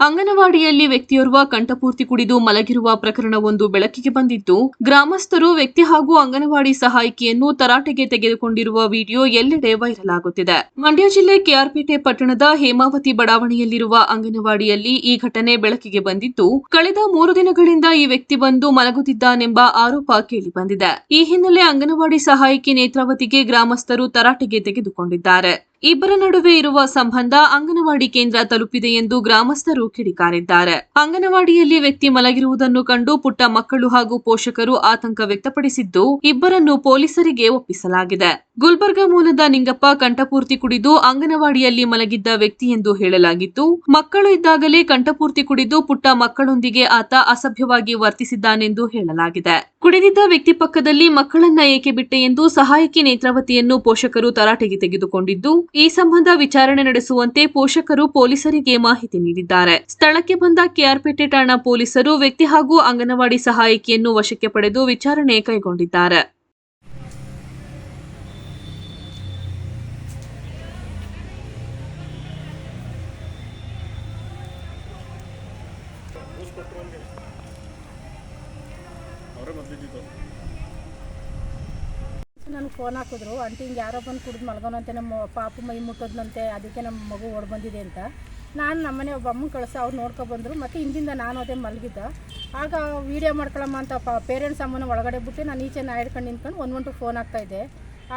ಅಂಗನವಾಡಿಯಲ್ಲಿ ವ್ಯಕ್ತಿಯೋರ್ವ ಕಂಠಪೂರ್ತಿ ಕುಡಿದು ಮಲಗಿರುವ ಪ್ರಕರಣವೊಂದು ಬೆಳಕಿಗೆ ಬಂದಿದ್ದು, ಗ್ರಾಮಸ್ಥರು ವ್ಯಕ್ತಿ ಹಾಗೂ ಅಂಗನವಾಡಿ ಸಹಾಯಕಿಯನ್ನು ತರಾಟೆಗೆ ತೆಗೆದುಕೊಂಡಿರುವ ವಿಡಿಯೋ ಎಲ್ಲೆಡೆ ವೈರಲ್ ಆಗುತ್ತಿದೆ ಮಂಡ್ಯ ಜಿಲ್ಲೆ ಕೆಆರ್ಪೇಟೆ ಪಟ್ಟಣದ ಹೇಮಾವತಿ ಬಡಾವಣೆಯಲ್ಲಿರುವ ಅಂಗನವಾಡಿಯಲ್ಲಿ ಈ ಘಟನೆ ಬೆಳಕಿಗೆ ಬಂದಿದ್ದು, ಕಳೆದ ಮೂರು ದಿನಗಳಿಂದ ಈ ವ್ಯಕ್ತಿ ಬಂದು ಮಲಗುತ್ತಿದ್ದಾನೆಂಬ ಆರೋಪ ಕೇಳಿಬಂದಿದೆ. ಈ ಹಿನ್ನೆಲೆ ಅಂಗನವಾಡಿ ಸಹಾಯಕಿ ನೇತ್ರಾವತಿಗೆ ಗ್ರಾಮಸ್ಥರು ತರಾಟೆಗೆ ತೆಗೆದುಕೊಂಡಿದ್ದಾರೆ. ಇಬ್ಬರ ನಡುವೆ ಇರುವ ಸಂಬಂಧ ಅಂಗನವಾಡಿ ಕೇಂದ್ರ ತಲುಪಿದೆ ಎಂದು ಗ್ರಾಮಸ್ಥರು ಕಿಡಿಕಾರಿದ್ದಾರೆ. ಅಂಗನವಾಡಿಯಲ್ಲಿ ವ್ಯಕ್ತಿ ಮಲಗಿರುವುದನ್ನು ಕಂಡು ಪುಟ್ಟ ಮಕ್ಕಳು ಹಾಗೂ ಪೋಷಕರು ಆತಂಕ ವ್ಯಕ್ತಪಡಿಸಿದ್ದು, ಇಬ್ಬರನ್ನು ಪೊಲೀಸರಿಗೆ ಒಪ್ಪಿಸಲಾಗಿದೆ. ಗುಲ್ಬರ್ಗಾ ಮೂಲದ ನಿಂಗಪ್ಪ ಕಂಠಪೂರ್ತಿ ಕುಡಿದು ಅಂಗನವಾಡಿಯಲ್ಲಿ ಮಲಗಿದ್ದ ವ್ಯಕ್ತಿ ಎಂದು ಹೇಳಲಾಗಿತ್ತು. ಮಕ್ಕಳು ಇದ್ದಾಗಲೇ ಕಂಠಪೂರ್ತಿ ಕುಡಿದು ಪುಟ್ಟ ಮಕ್ಕಳೊಂದಿಗೆ ಆತ ಅಸಭ್ಯವಾಗಿ ವರ್ತಿಸಿದ್ದಾನೆಂದು ಹೇಳಲಾಗಿದೆ. ಕುಡಿದಿದ್ದ ವ್ಯಕ್ತಿ ಪಕ್ಕದಲ್ಲಿ ಮಕ್ಕಳನ್ನ ಏಕೆ ಬಿಟ್ಟೆ ಎಂದು ಸಹಾಯಕಿ ನೇತ್ರಾವತಿಯನ್ನು ಪೋಷಕರು ತರಾಟೆಗೆ ತೆಗೆದುಕೊಂಡಿದ್ದು, ಈ ಸಂಬಂಧ ವಿಚಾರಣೆ ನಡೆಸುವಂತೆ ಪೋಷಕರು ಪೊಲೀಸರಿಗೆ ಮಾಹಿತಿ ನೀಡಿದ್ದಾರೆ. ಸ್ಥಳಕ್ಕೆ ಬಂದ ಕೆಆರ್ಪೇಟೆ ಠಾಣಾ ಪೊಲೀಸರು ವ್ಯಕ್ತಿ ಹಾಗೂ ಅಂಗನವಾಡಿ ಸಹಾಯಕಿಯನ್ನು ವಶಕ್ಕೆ ಪಡೆದು ವಿಚಾರಣೆ ಕೈಗೊಂಡಿದ್ದಾರೆ. ನನಗೆ ಫೋನ್ ಹಾಕಿದ್ರು. ಅಂಟಿ ಹಿಂಗೆ ಯಾರೋ ಬಂದು ಕುಡಿದು ಮಲ್ಗೋನಂತೆ ನಮ್ಮ ಪಾಪು ಮೈ ಮುಟ್ಟೋದ್ನಂತೆ, ಅದಕ್ಕೆ ನಮ್ಮ ಮಗು ಓಡ್ ಬಂದಿದೆ ಅಂತ. ನಾನು ನಮ್ಮನೆ ಒಬ್ಬ ಅಮ್ಮನ ಕಳಿಸಿ, ಅವ್ರು ನೋಡ್ಕೊಬಂದರು ಮತ್ತು ಹಿಂದಿಂದ ನಾನು ಅದೇ ಮಲಗಿದ್ದ. ಆಗ ವೀಡಿಯೋ ಮಾಡ್ಕೊಳಮ್ಮ ಅಂತ ಪ ಪೇರೆಂಟ್ಸ್ ಅಮ್ಮನ ಒಳಗಡೆ ಬಿಟ್ಟು ನಾನು ಈಚೆ ನಾ ಹಿಡ್ಕೊಂಡು ನಿಂತ್ಕೊಂಡು ಒಂದು ಗಂಟು ಫೋನ್ ಆಗ್ತಾಯಿದ್ದೆ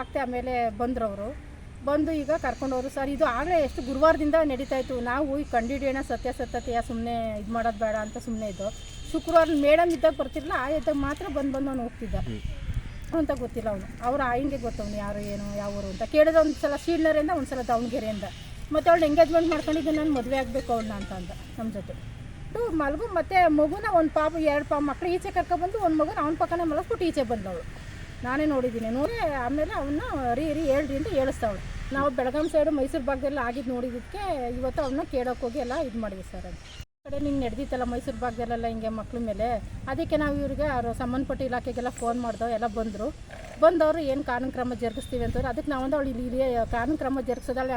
ಆಗ್ತೆ ಆಮೇಲೆ ಬಂದರು ಅವರು. ಬಂದು ಈಗ ಕರ್ಕೊಂಡೋರು ಸರ್ ಇದು ಆಗಲೇ ಎಷ್ಟು ಗುರುವಾರದಿಂದ ನಡೀತಾ ಇತ್ತು. ನಾವು ಈ ಕಂಡಿಡಿಯೋಣ ಸತ್ಯಾಸತ್ಯತೆಯ ಸುಮ್ಮನೆ ಇದು ಮಾಡೋದು ಬೇಡ ಅಂತ ಸುಮ್ಮನೆ ಇದ್ದು. ಶುಕ್ರವಾರ ಮೇಡಮ್ ಇದ್ದಾಗ ಬರ್ತಿರಲಿಲ್ಲ. ಆ ಇದ್ದಾಗ ಮಾತ್ರ ಬಂದು ಬಂದು ಅವ್ನು ಹೋಗ್ತಿದ್ದ. ಅಂತ ಗೊತ್ತಿಲ್ಲ ಅವನು. ಅವ್ರ ಆಯಿಂಗೆ ಗೊತ್ತವನು ಯಾರು ಏನು ಯಾವ ಊರು ಅಂತ. ಕೇಳಿದ ಒಂದು ಸಲ ಶೀಲ್ನರಿಂದ ಒಂದು ಸಲ ದಾವಣಗೆರೆಯಿಂದ. ಮತ್ತು ಅವಳು ಎಂಗೇಜ್ಮೆಂಟ್ ಮಾಡ್ಕೊಂಡಿದ್ದು ನಾನು ಮದುವೆ ಆಗಬೇಕು ಅವಳನ್ನ ಅಂತ ಅಂದ ನಮ್ಮ ಜೊತೆ. ಟು ಮಲಗು ಮತ್ತು ಮಗುನ ಒಂದು ಪಾಪ ಎರಡು ಪಾಪ ಮಕ್ಕಳು ಈಚೆ ಕರ್ಕೊಬಂದು ಒಂದು ಮಗುನ ಅವ್ನ ಪಕ್ಕನೇ ಮಲಗಿಸ್ಬಿಟ್ಟು ಈಚೆ ಬಂದವಳು. ನಾನೇ ನೋಡಿದ್ದೀನಿ. ನೋಡಿ ಆಮೇಲೆ ಅವನ್ನ ರೀ ರೀ ಹೇಳ್ರಿ ಅಂತ ಹೇಳಿಸ್ತಾವಳು. ನಾವು ಬೆಳಗಾಂ ಸೈಡು ಮೈಸೂರು ಭಾಗದಲ್ಲಿ ಆಗಿದ್ದು ನೋಡಿದ್ದಕ್ಕೆ ಇವತ್ತು ಅವನ್ನ ಕೇಳೋಕೆ ಹೋಗಿ ಎಲ್ಲ ಇದು ಮಾಡಿದ್ವಿ ಸರ್ ಅದು ಕಡೆ ನಿಂಗೆ ನಡೆದಿತ್ತಲ್ಲ ಮೈಸೂರು ಭಾಗದಲ್ಲೆಲ್ಲ ಹಿಂಗೆ ಮಕ್ಳ ಮೇಲೆ? ಅದಕ್ಕೆ ನಾವು ಇವ್ರಿಗೆ ಅವ್ರು ಸಂಬಂಧಪಟ್ಟ ಇಲಾಖೆಗೆಲ್ಲ ಫೋನ್ ಮಾಡ್ದೋ, ಎಲ್ಲ ಬಂದರು. ಬಂದವರು ಏನು ಕಾನೂನು ಕ್ರಮ ಜರುಗಿಸ್ತೀವಿ ಅಂತಂದ್ರೆ ಅದಕ್ಕೆ ನಾವು ಅವಳು ಇಲ್ಲಿ ಇಲ್ಲಿ ಕಾನೂನು ಕ್ರಮ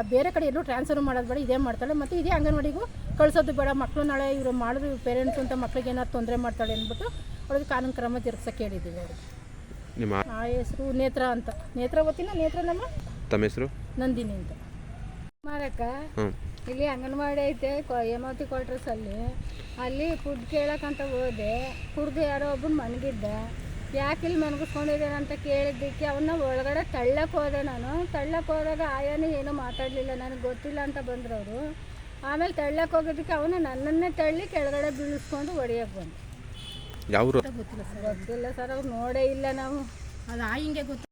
ಆ ಬೇರೆ ಕಡೆ ಎಲ್ಲೂ ಟ್ರಾನ್ಸ್ಫರ್ ಮಾಡೋದು ಬೇಡ, ಇದೇ ಮಾಡ್ತಾಳೆ. ಮತ್ತು ಇದೇ ಅಂಗನವಾಡಿಗೂ ಕಳಿಸೋದು ಬೇಡ. ಮಕ್ಕಳು ನಾಳೆ ಇವರು ಮಾಡಿದ್ರು ಪೇರೆಂಟ್ಸ್ ಅಂತ ಮಕ್ಳಿಗೆ ಏನಾದ್ರು ತೊಂದರೆ ಮಾಡ್ತಾಳೆ ಅಂದ್ಬಿಟ್ಟು ಅವಳಿಗೆ ಕಾನೂನು ಕ್ರಮ ಜರುಗಿಸೋಕೆ ಹೇಳಿದ್ದೀವಿ ಅವ್ರಿಗೆ ನಿಮ್ಮ ಆ ಹೆಸರು ನೇತ್ರ ಅಂತ. ನೇತ್ರಾವತಿನ ನೇತ್ರ ನಮ್ಮ? ತಮ್ಮ ಹೆಸರು? ನಂದಿನಿ ಅಂತ. ಮಾರಕ್ಕ ಹ್ಞೂ ಇಲ್ಲಿ ಅಂಗನವಾಡಿ ಐತೆ ಕೊ- ಹೇಮಾವತಿ ಕ್ವಾರ್ಟರ್ಸ್ ಅಲ್ಲಿ. ಅಲ್ಲಿ ಫುಡ್ ಕೇಳಕ್ಕಂತ ಹೋದೆ. ಕುಡ್ದು ಯಾರೋ ಒಬ್ಬನು ಮನಗಿದ್ದ. ಯಾಕೆ ಇಲ್ಲಿ ಮನಗಿಸ್ಕೊಂಡಿದ್ದೇನೆ ಅಂತ ಕೇಳಿದ್ದಕ್ಕೆ ಅವನ್ನ ಒಳಗಡೆ ತಳ್ಳಕ್ಕೆ ಹೋದೆ ನಾನು. ತಳ್ಳಕ್ಕೆ ಹೋದಾಗ ಆಯಾನೇ ಏನೂ ಮಾತಾಡಲಿಲ್ಲ. ನನಗೆ ಗೊತ್ತಿಲ್ಲ ಅಂತ ಬಂದ್ರವರು ಅವರು. ಆಮೇಲೆ ತಳ್ಳಕ್ಕೆ ಹೋಗೋದಕ್ಕೆ ಅವನು ನನ್ನನ್ನೇ ತಳ್ಳಿ ಕೆಳಗಡೆ ಬೀಳಿಸ್ಕೊಂಡು ಹೊಡಿಯಕ್ ಬಂದು. ಯಾವ ಊರು ಗೊತ್ತಿಲ್ಲ ಸರ್ ಗೊತ್ತಿಲ್ಲ ಅವ್ರು ನೋಡೇ ಇಲ್ಲ ನಾವು. ಅದು ಆಯಿಂಗೆ ಹಿಂಗೆ ಗೊತ್ತು